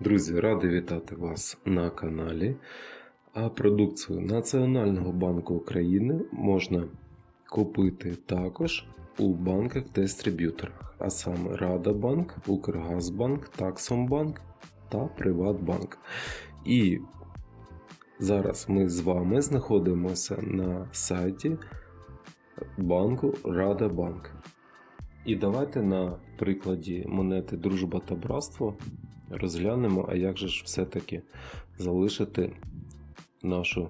Друзі, радий вітати вас на каналі. А продукцію Національного банку України можна купити також у банках-дистриб'юторах, а саме Радабанк, Укргазбанк, Таксомбанк та Приватбанк. І зараз ми з вами знаходимося на сайті банку Радабанк. І давайте на прикладі монети Дружба та Братство розглянемо, а як же ж все-таки залишити нашу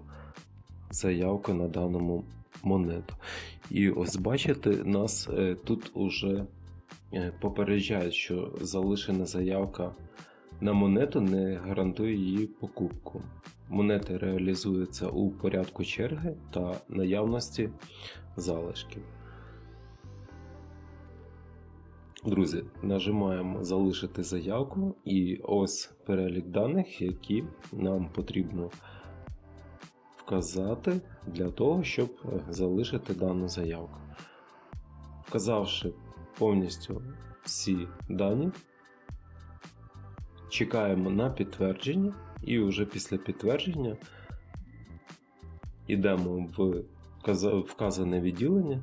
заявку на даному монету. І ось бачите, нас е, тут уже е, попереджають, що залишена заявка на монету не гарантує її покупку. Монети реалізуються у порядку черги та наявності залишків. Друзі, нажимаємо залишити заявку, і ось перелік даних, які нам потрібно вказати для того, щоб залишити дану заявку. Вказавши повністю всі дані, чекаємо на підтвердження, і вже після підтвердження йдемо в вказане відділення.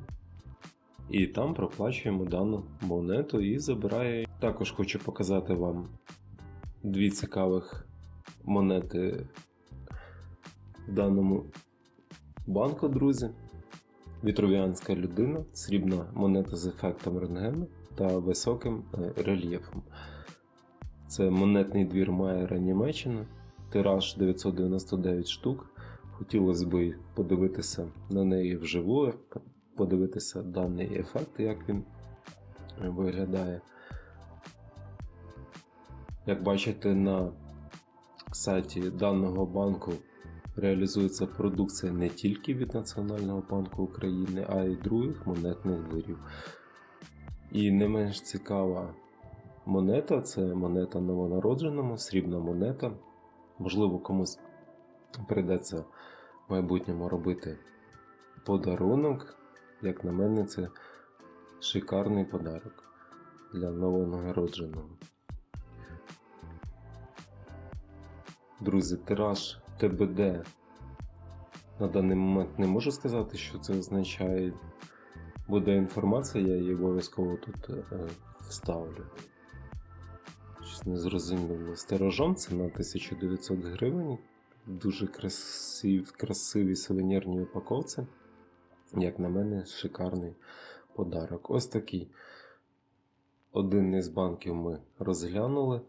І там проплачуємо дану монету і забирає. Також хочу показати вам дві цікавих монети в даному банку, друзі. Вітровіанська людина, срібна монета з ефектом рентгену та високим е, рельєфом. Це монетний двір Майера Німеччина, тираж 999 штук. Хотілося б подивитися на неї вживу, подивитися даний ефект, як він виглядає. Як бачите, на сайті даного банку реалізується продукція не тільки від Національного банку України, а й других монетних дворів. І не менш цікава монета це монета новонародженому, срібна монета. Можливо, комусь прийдеться в майбутньому робити подарунок. Як на мене, це шикарний подарок для новонародженого. Друзі, тираж ТБД на даний момент не можу сказати, що це означає. Буде інформація, я її обов'язково тут е, вставлю. Щось не зрозуміло. З тиражом це на 1900 гривень. Дуже красив, красиві сувенірні упаковці. Як на мене, шикарний подарок. Ось такий один із банків ми розглянули.